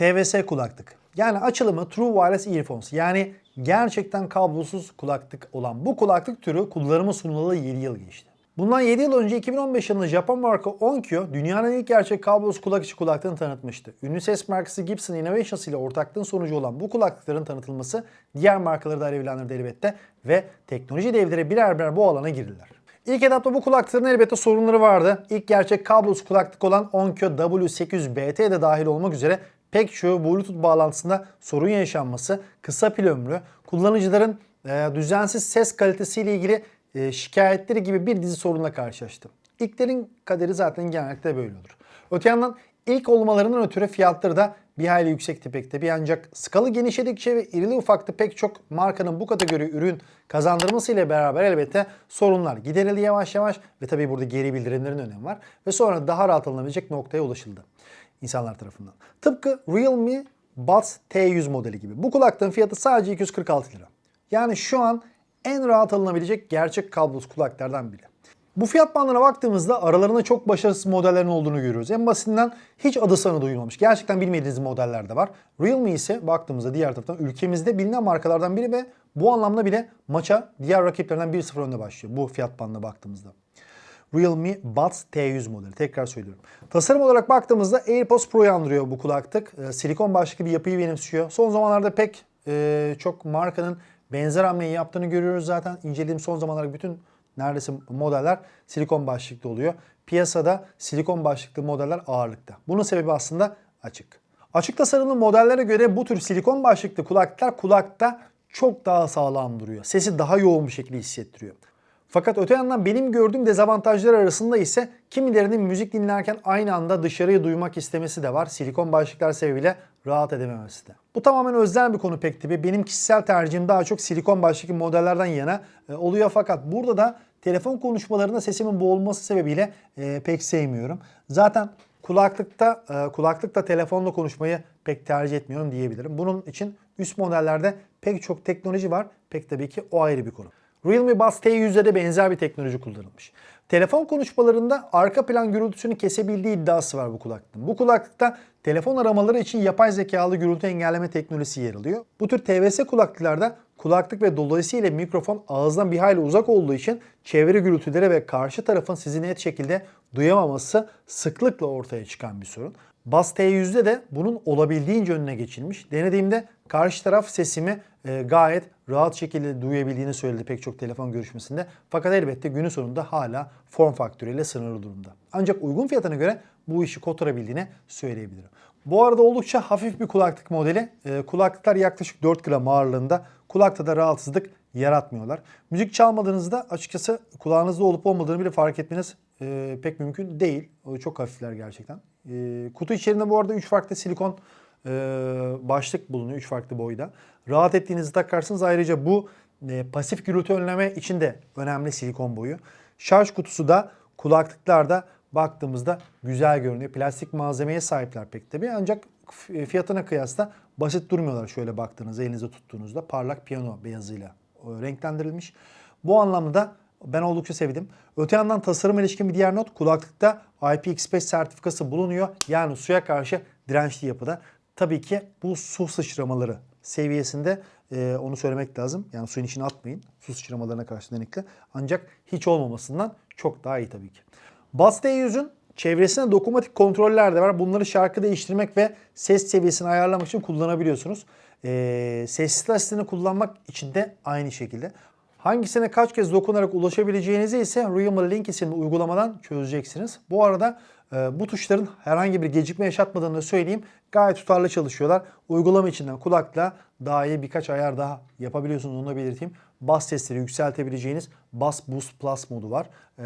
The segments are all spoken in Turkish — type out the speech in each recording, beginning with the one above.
TVS kulaklık. Yani açılımı True Wireless Earphones. Yani gerçekten kablosuz kulaklık olan bu kulaklık türü kullanıma sunulalı 7 yıl geçti. Bundan 7 yıl önce 2015 yılında Japon marka Onkyo dünyanın ilk gerçek kablosuz kulak içi kulaklığını tanıtmıştı. Ünlü ses markası Gibson Innovations ile ortaklığın sonucu olan bu kulaklıkların tanıtılması diğer markaları da alevlendirdi elbette ve teknoloji devleri birer birer bu alana girdiler. İlk etapta bu kulaklıkların elbette sorunları vardı. İlk gerçek kablosuz kulaklık olan Onkyo W800BT de dahil olmak üzere pek çoğu Bluetooth bağlantısında sorun yaşanması, kısa pil ömrü, kullanıcıların e, düzensiz ses kalitesiyle ilgili e, şikayetleri gibi bir dizi sorunla karşılaştım. İlklerin kaderi zaten genellikle böyle olur. Öte yandan ilk olmalarından ötürü fiyatları da bir hayli yüksekti pek tabii ancak skalı genişledikçe ve irili ufaklı pek çok markanın bu kategori ürün kazandırmasıyla beraber elbette sorunlar giderildi yavaş yavaş ve tabii burada geri bildirimlerin önemi var ve sonra daha rahat alınabilecek noktaya ulaşıldı insanlar tarafından. Tıpkı Realme Buds T100 modeli gibi. Bu kulaklığın fiyatı sadece 246 lira. Yani şu an en rahat alınabilecek gerçek kablosuz kulaklardan biri. Bu fiyat bandına baktığımızda aralarında çok başarısız modellerin olduğunu görüyoruz. En basitinden hiç adı sanı duyulmamış. Gerçekten bilmediğiniz modeller de var. Realme ise baktığımızda diğer taraftan ülkemizde bilinen markalardan biri ve bu anlamda bile maça diğer rakiplerinden 1-0 önde başlıyor bu fiyat bandına baktığımızda. Realme Buds T100 modeli. Tekrar söylüyorum. Tasarım olarak baktığımızda AirPods Pro'yu andırıyor bu kulaklık. Ee, silikon başlıklı bir yapıyı benimsiyor. Son zamanlarda pek e, çok markanın benzer hamleyi yaptığını görüyoruz zaten. İncelediğim son zamanlarda bütün neredeyse modeller silikon başlıklı oluyor. Piyasada silikon başlıklı modeller ağırlıkta. Bunun sebebi aslında açık. Açık tasarımlı modellere göre bu tür silikon başlıklı kulaklıklar kulakta çok daha sağlam duruyor. Sesi daha yoğun bir şekilde hissettiriyor. Fakat öte yandan benim gördüğüm dezavantajlar arasında ise kimilerinin müzik dinlerken aynı anda dışarıyı duymak istemesi de var. Silikon başlıklar sebebiyle rahat edememesi de. Bu tamamen özel bir konu pek tabi. Benim kişisel tercihim daha çok silikon başlıklı modellerden yana e, oluyor. Fakat burada da telefon konuşmalarında sesimin boğulması sebebiyle e, pek sevmiyorum. Zaten kulaklıkta e, kulaklıkta telefonla konuşmayı pek tercih etmiyorum diyebilirim. Bunun için üst modellerde pek çok teknoloji var. Pek tabii ki o ayrı bir konu. Realme Buds T100'de de benzer bir teknoloji kullanılmış. Telefon konuşmalarında arka plan gürültüsünü kesebildiği iddiası var bu kulaklığın. Bu kulaklıkta telefon aramaları için yapay zekalı gürültü engelleme teknolojisi yer alıyor. Bu tür TVS kulaklıklarda kulaklık ve dolayısıyla mikrofon ağızdan bir hayli uzak olduğu için çevre gürültüleri ve karşı tarafın sizi net şekilde duyamaması sıklıkla ortaya çıkan bir sorun. Bass T100'de de bunun olabildiğince önüne geçilmiş. Denediğimde karşı taraf sesimi e, gayet rahat şekilde duyabildiğini söyledi pek çok telefon görüşmesinde. Fakat elbette günün sonunda hala form faktörüyle sınırlı durumda. Ancak uygun fiyatına göre bu işi kotarabildiğini söyleyebilirim. Bu arada oldukça hafif bir kulaklık modeli. E, kulaklıklar yaklaşık 4 gram ağırlığında. Kulakta da rahatsızlık yaratmıyorlar. Müzik çalmadığınızda açıkçası kulağınızda olup olmadığını bile fark etmeniz e, pek mümkün değil. O çok hafifler gerçekten. E, kutu içerisinde bu arada 3 farklı silikon e, başlık bulunuyor. 3 farklı boyda. Rahat ettiğinizi takarsınız. Ayrıca bu e, pasif gürültü önleme için de önemli silikon boyu. Şarj kutusu da kulaklıklarda baktığımızda güzel görünüyor. Plastik malzemeye sahipler pek tabii ancak fiyatına kıyasla basit durmuyorlar şöyle baktığınızda elinizde tuttuğunuzda parlak piyano beyazıyla e, renklendirilmiş. Bu anlamda ben oldukça sevdim. Öte yandan tasarım ilişkin bir diğer not kulaklıkta IPX5 sertifikası bulunuyor. Yani suya karşı dirençli yapıda. Tabii ki bu su sıçramaları seviyesinde e, onu söylemek lazım. Yani suyun içine atmayın. Su sıçramalarına karşı denikli. Ancak hiç olmamasından çok daha iyi tabii ki. Bass D100'ün çevresinde dokunmatik kontroller de var. Bunları şarkı değiştirmek ve ses seviyesini ayarlamak için kullanabiliyorsunuz. E, sesli asistini kullanmak için de aynı şekilde. Hangisine kaç kez dokunarak ulaşabileceğinizi ise Realme Link isimli uygulamadan çözeceksiniz. Bu arada e, bu tuşların herhangi bir gecikme yaşatmadığını da söyleyeyim. Gayet tutarlı çalışıyorlar. Uygulama içinden kulakla daha iyi birkaç ayar daha yapabiliyorsunuz onu da belirteyim. Bas sesleri yükseltebileceğiniz Bass Boost Plus modu var. E,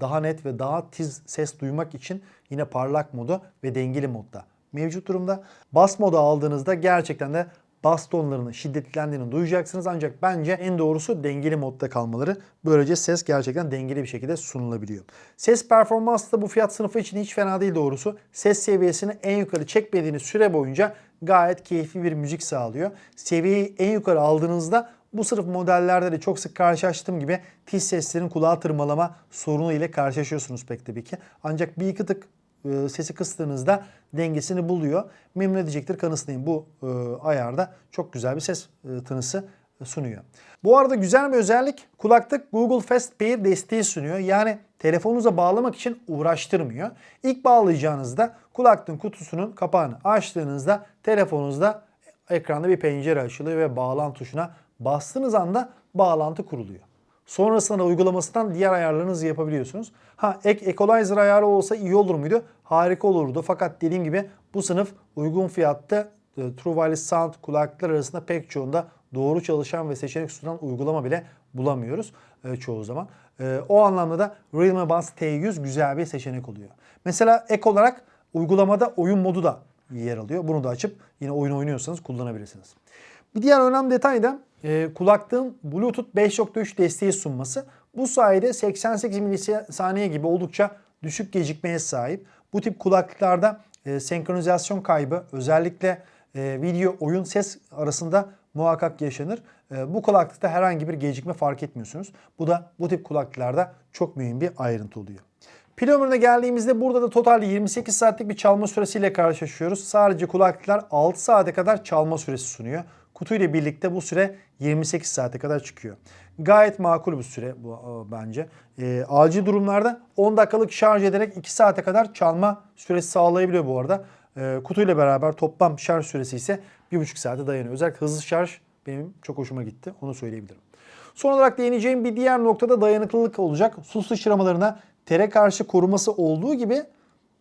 daha net ve daha tiz ses duymak için yine parlak modu ve dengeli modda mevcut durumda. Bas modu aldığınızda gerçekten de bas tonlarının şiddetlendiğini duyacaksınız. Ancak bence en doğrusu dengeli modda kalmaları. Böylece ses gerçekten dengeli bir şekilde sunulabiliyor. Ses performansı da bu fiyat sınıfı için hiç fena değil doğrusu. Ses seviyesini en yukarı çekmediğiniz süre boyunca gayet keyifli bir müzik sağlıyor. Seviyeyi en yukarı aldığınızda bu sırf modellerde de çok sık karşılaştığım gibi tiz seslerin kulağa tırmalama sorunu ile karşılaşıyorsunuz pek tabii ki. Ancak bir iki tık e, sesi kıstığınızda dengesini buluyor. Memnun edecektir kanısındayım. Bu e, ayarda çok güzel bir ses e, tınısı sunuyor. Bu arada güzel bir özellik kulaklık Google Fast Pair desteği sunuyor. Yani telefonunuza bağlamak için uğraştırmıyor. İlk bağlayacağınızda kulaklığın kutusunun kapağını açtığınızda telefonunuzda ekranda bir pencere açılıyor ve bağlantı tuşuna bastığınız anda bağlantı kuruluyor. Sonrasında da uygulamasından diğer ayarlarınızı yapabiliyorsunuz. Ha ek equalizer ayarı olsa iyi olur muydu? Harika olurdu. Fakat dediğim gibi bu sınıf uygun fiyatta e, True Wireless Sound kulaklıklar arasında pek çoğunda doğru çalışan ve seçenek sunan uygulama bile bulamıyoruz e, çoğu zaman. E, o anlamda da Realme Buds T100 güzel bir seçenek oluyor. Mesela ek olarak uygulamada oyun modu da yer alıyor. Bunu da açıp yine oyun oynuyorsanız kullanabilirsiniz. Bir diğer önemli detay da e, kulaklığın Bluetooth 5.3 desteği sunması. Bu sayede 88 milisaniye gibi oldukça düşük gecikmeye sahip. Bu tip kulaklıklarda e, senkronizasyon kaybı özellikle e, video, oyun, ses arasında muhakkak yaşanır. E, bu kulaklıkta herhangi bir gecikme fark etmiyorsunuz. Bu da bu tip kulaklıklarda çok mühim bir ayrıntı oluyor. Pil ömrüne geldiğimizde burada da totalde 28 saatlik bir çalma süresiyle karşılaşıyoruz. Sadece kulaklıklar 6 saate kadar çalma süresi sunuyor. Kutuyla birlikte bu süre 28 saate kadar çıkıyor. Gayet makul bir süre bu bence. E, acil durumlarda 10 dakikalık şarj ederek 2 saate kadar çalma süresi sağlayabiliyor bu arada. E, kutuyla beraber toplam şarj süresi ise 1,5 saate dayanıyor. Özellikle hızlı şarj benim çok hoşuma gitti. Onu söyleyebilirim. Son olarak değineceğim bir diğer noktada dayanıklılık olacak. Su sıçramalarına tere karşı koruması olduğu gibi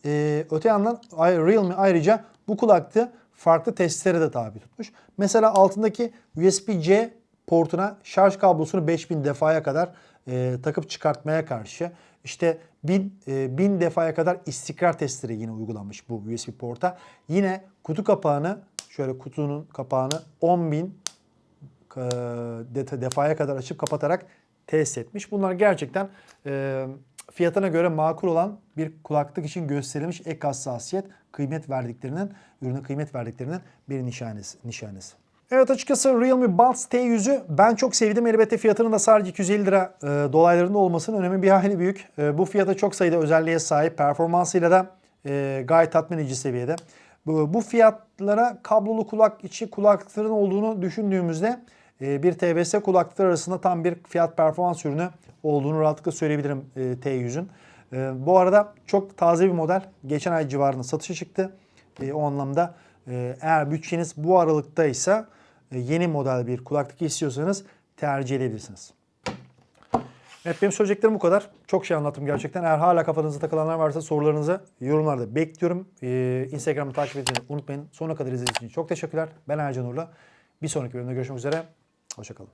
e, öte yandan Realme ayrıca bu kulaklığı farklı testlere de tabi tutmuş. Mesela altındaki USB-C portuna şarj kablosunu 5000 defaya kadar e, takıp çıkartmaya karşı işte 1000, e, 1000 defaya kadar istikrar testleri yine uygulanmış bu USB porta. Yine kutu kapağını şöyle kutunun kapağını 10.000 e, defaya kadar açıp kapatarak test etmiş. Bunlar gerçekten e, fiyatına göre makul olan bir kulaklık için gösterilmiş ek hassasiyet, kıymet verdiklerinin, ürüne kıymet verdiklerinin bir nişanesi. nişanesi. Evet açıkçası Realme Buds T100'ü ben çok sevdim. Elbette fiyatının da sadece 250 lira e, dolaylarında olmasının önemi bir hayli büyük. E, bu fiyata çok sayıda özelliğe sahip. Performansıyla da e, gayet tatmin edici seviyede. Bu, bu fiyatlara kablolu kulak içi kulaklıkların olduğunu düşündüğümüzde bir TBS kulaklıklar arasında tam bir fiyat performans ürünü olduğunu rahatlıkla söyleyebilirim e, T100'ün. E, bu arada çok taze bir model. Geçen ay civarında satışa çıktı. E, o anlamda e, eğer bütçeniz bu aralıktaysa e, yeni model bir kulaklık istiyorsanız tercih edebilirsiniz. Evet benim söyleyeceklerim bu kadar. Çok şey anlattım gerçekten. Eğer hala kafanızda takılanlar varsa sorularınızı yorumlarda bekliyorum. Ee, Instagram'ı takip etmeyi unutmayın. Sonuna kadar izlediğiniz için çok teşekkürler. Ben Ercan Urla. Bir sonraki bölümde görüşmek üzere. Hoşçakalın.